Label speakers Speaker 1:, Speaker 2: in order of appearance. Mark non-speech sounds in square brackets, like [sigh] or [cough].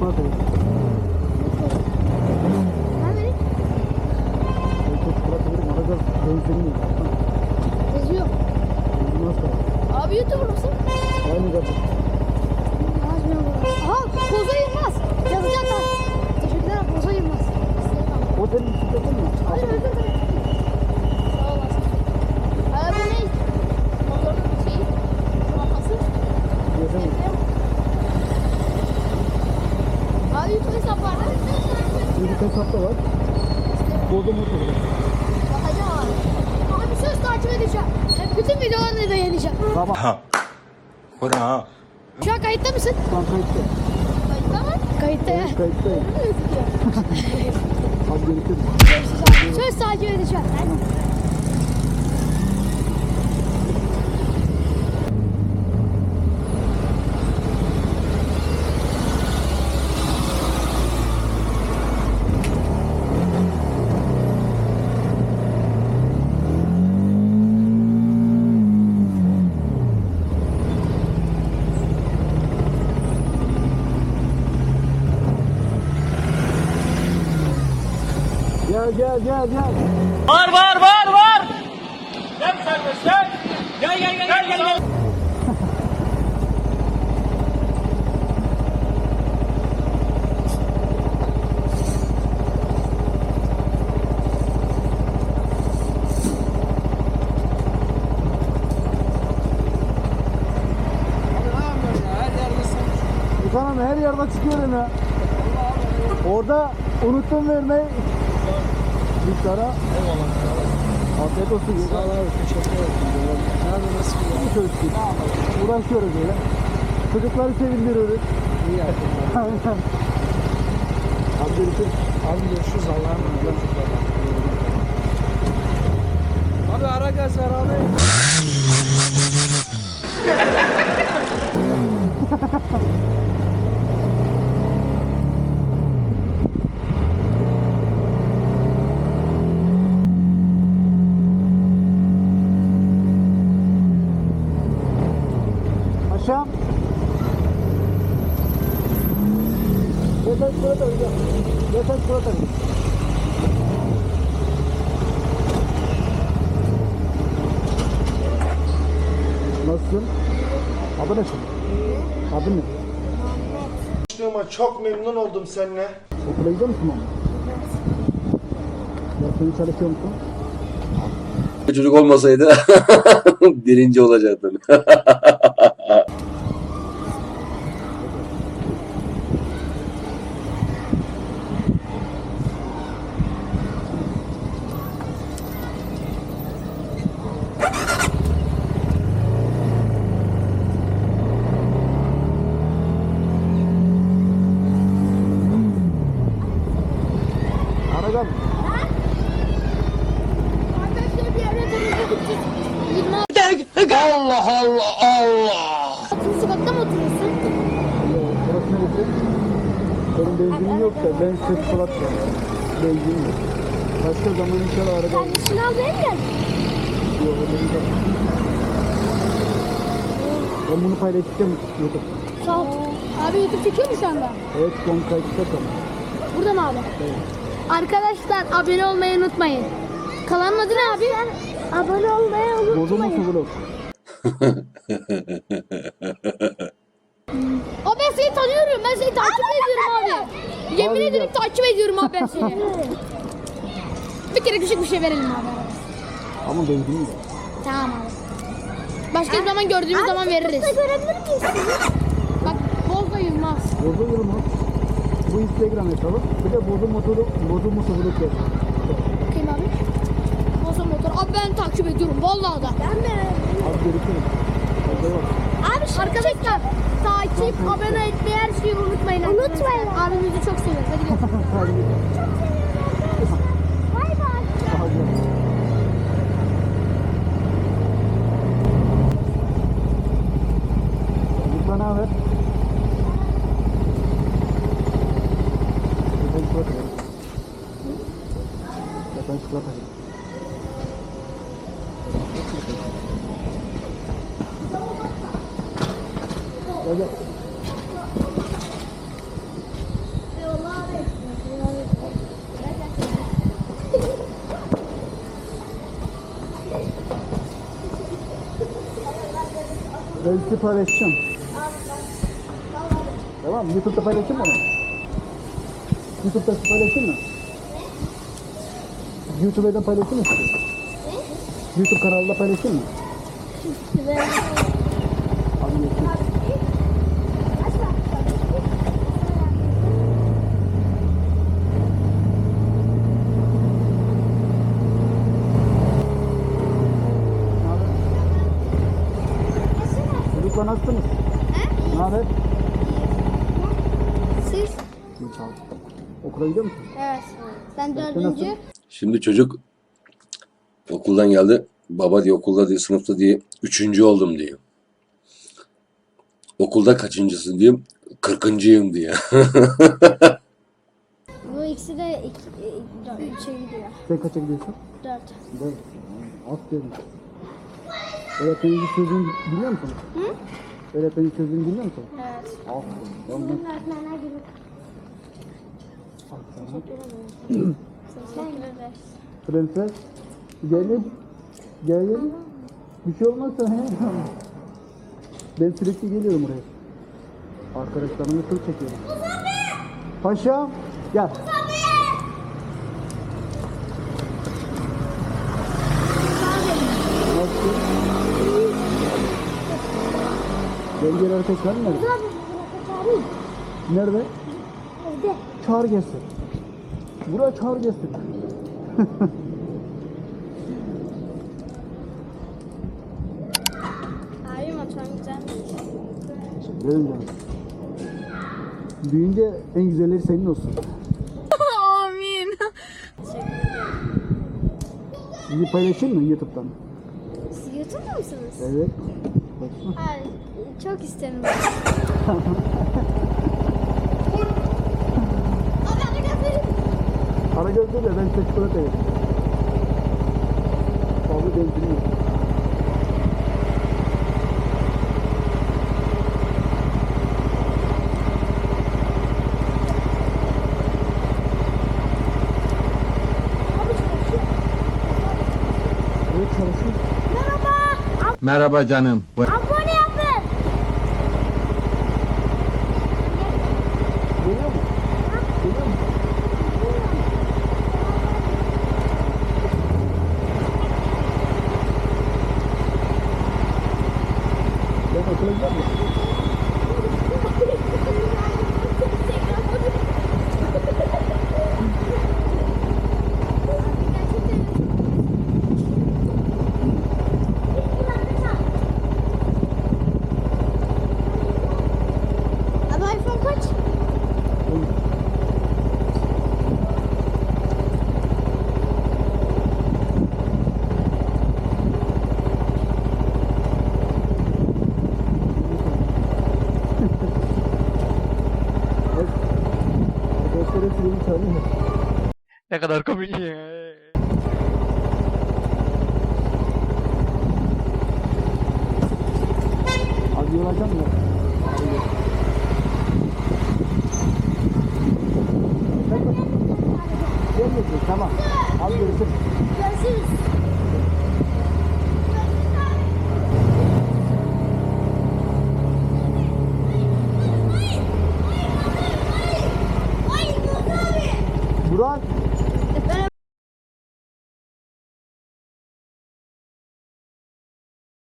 Speaker 1: Mi?
Speaker 2: Yazıyor. Abi YouTuber mısın?
Speaker 1: Aynı kadar.
Speaker 2: Aha Bozo Yılmaz. Yazacaklar. Teşekkürler Bozo Yılmaz.
Speaker 1: O senin bisikletin mi?
Speaker 2: Hayır özür dilerim. Sağ olasın. Abi ne? Motorun şeyi. Markası.
Speaker 1: Yazamam.
Speaker 2: Abi YouTube hesap var mı?
Speaker 1: Hafta var. Bodo motoru.
Speaker 2: Bakacağım abi. Abi söz takip edeceğim. Bütün videolarını beğeneceğim.
Speaker 1: Tamam.
Speaker 3: Hurra.
Speaker 2: Şu an kayıtta mısın?
Speaker 1: Tam kayıtta.
Speaker 2: Kayıtta mı? Kayıtta ya.
Speaker 1: Kayıttayım. Hadi görüşürüz.
Speaker 2: Söz takip edeceğim.
Speaker 1: Gel gel gel gel.
Speaker 4: Var var var var. Gel serbest gel. Gel gel gel gel gel.
Speaker 1: Efendim her yerde çıkıyorum ya. Orada unuttum vermeyi. Miktara. Eyvallah. Afiyet olsun. Sağ ol abi. Teşekkür ederim. Nerede nasıl bir Çalıştık. Uğraşıyoruz öyle. Çocukları sevindiriyoruz. İyi yaptın. Abi görüşürüz.
Speaker 5: Abi görüşürüz Allah'a emanet olun. Abi ara gaz ver abi.
Speaker 1: Yeter çikolata alacağım. Yeter alacağım. Nasılsın? Adı ne senin? Adın ne?
Speaker 6: Tanıştığıma çok memnun oldum seninle.
Speaker 1: Okula gidiyor musun ama? Dersini çalışıyor musun?
Speaker 7: Çocuk olmasaydı [laughs] birinci olacaktın. [laughs]
Speaker 4: Allah Allah Allah.
Speaker 2: Altın sokakta mı oturuyorsun?
Speaker 1: Burası neresi? Benim benzinim yok da ben çikolata var. Benzinim yok. Başka zaman inşallah arada
Speaker 2: Kardeşini almaya mı geldin?
Speaker 1: yok. bir şey. Ben bunu paylaşacağım YouTube.
Speaker 2: Sağ ol. Abi YouTube çekiyor mu şu anda?
Speaker 1: Evet son kayıtta tamam.
Speaker 2: Burada mı abi? Arkadaşlar abone olmayı unutmayın. Kanalın adı ne abi? Abone olmayı
Speaker 1: Bozul mu vlog?
Speaker 2: Abi ben seni tanıyorum. Ben seni takip ediyorum abi. Yemin ederim takip ediyorum abi ben seni. [laughs] bir kere küçük bir şey verelim abi.
Speaker 1: Ama benzinim yok.
Speaker 2: Tamam abi. Başka bir zaman gördüğümüz zaman veririz. görebilir miyiz? Bak Bozda Yılmaz.
Speaker 1: Bozul Yılmaz. Bu Instagram hesabı. Bir de Bozul Motoru, Bozul Motoru yazıyor.
Speaker 2: Bakayım abi. Bozda Motor. Abi ben takip ediyorum vallahi da. Ben de.
Speaker 1: Abi.
Speaker 2: Abi arkadaşlar takip, abone etmeyi her şeyi unutmayın. Unutmayın. Abimizi çok seviyoruz. Hadi görüşürüz. [laughs]
Speaker 1: Gel gel. Belki paylaşacağım. Tamam, YouTube'da paylaşayım onu. YouTube'da paylaşayım mı? YouTube'da paylaşayım mı? YouTube kanalında paylaşayım mı? Çocuklar nasılsınız? Ne haber?
Speaker 8: Siz?
Speaker 1: Abi. Okula gidiyor musun?
Speaker 8: Evet. Ben
Speaker 1: nasıl?
Speaker 8: dördüncü.
Speaker 7: Şimdi çocuk okuldan geldi. Baba diye okulda diye sınıfta diye üçüncü oldum diyor. Okulda kaçıncısın diyeyim. Kırkıncıyım diye. [laughs]
Speaker 8: Bu ikisi de iki, e, dört, üçe gidiyor.
Speaker 1: Sen kaça gidiyorsun?
Speaker 8: Dört.
Speaker 1: Dört. Aferin. Öğretmenin sözünü biliyor musun?
Speaker 8: Hı?
Speaker 1: Öğretmenin sözünü biliyor musun?
Speaker 8: Evet.
Speaker 1: Aferin. Tamam.
Speaker 8: Öğretmenler gibi. Teşekkür ederiz.
Speaker 1: Prenses. Gelin. Gelin. Bir şey olmazsa he. Ben sürekli geliyorum oraya. Arkadaşlarımla tur çekiyorum. Paşam. Gel. Nasılsın? Dengeler tekrar mı? Nerede?
Speaker 8: Evde.
Speaker 1: Çağır gelsin. Buraya çağır gelsin.
Speaker 8: Güzel.
Speaker 1: Verin canım. Büyüyünce en güzelleri senin olsun.
Speaker 8: Amin.
Speaker 1: Sizi paylaşayım mı YouTube'dan?
Speaker 8: Siz YouTube'da mısınız?
Speaker 1: Evet. Baksana.
Speaker 8: Ay, çok isterim.
Speaker 1: Para gözlü de ben çikolata yedim. Abi ben bilmiyorum. Evet çalışıyor.
Speaker 3: Merhaba canım.
Speaker 8: Abone yapın.
Speaker 1: Geliyor mu? Geliyor mu? Ben okula gidiyor muyum?
Speaker 8: Abi iPhone kaç?
Speaker 1: Arkadaşlar hepsi beni tanıyor. [laughs]
Speaker 5: Ne kadar komik ya.
Speaker 1: Hadi olacağım ya. Gelmeyecek tamam. Hadi görüşürüz.
Speaker 8: Görüşürüz.